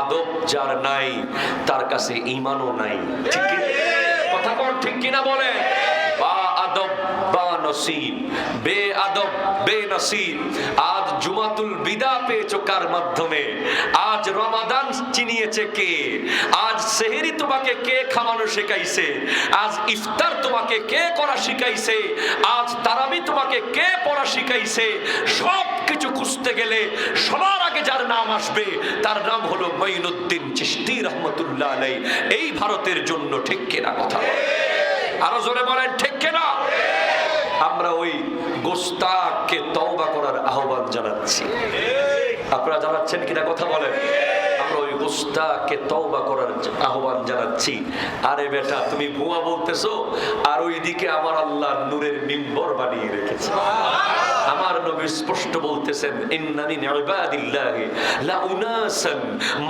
আদব যার নাই, তার কাছে ইমানও নাই। ঠিক কথা কোন ঠিক কিনা বলে বা আদব, বা নসিব। বে আদব, বে নসিব। আজ জুমাতুল বিদা পেয়েছ কার মাধ্যমে? আজ রমাদান চিনিয়েছে কে? আজ সেহেরি তোমাকে কে খাওয়ানো শেখাইছে? আজ ইফতার তোমাকে কে করা শিখাইছে? আজ তারাবি তোমাকে কে পড়া শিখাইছে? সব কিছু খুঁজতে গেলে সবার আগে যার নাম আসবে, তার নাম হলো মঈনুদ্দিন চিশতি রহমতুল্লাহ আলাই এই ভারতের জন্য ঠিক কেনা কথা? আরও জোরে বলেন, ঠিক কেনা? আমরা ওই গোস্তাককে তওবা করার আহ্বান জানাচ্ছি। আপনারা জানাচ্ছেন কিনা কথা বলেন? আমরা ওই গোস্তাকে তওবা করার আহ্বান জানাচ্ছি। আরে বেটা, তুমি ভুয়া বলতেছো, আর ওইদিকে আমার আল্লাহ নূরের মিম্বর বানিয়ে রেখেছে। স্পষ্ট বলতেছেন ইন্নানি ইবাদিল্লাহি লা উনাসান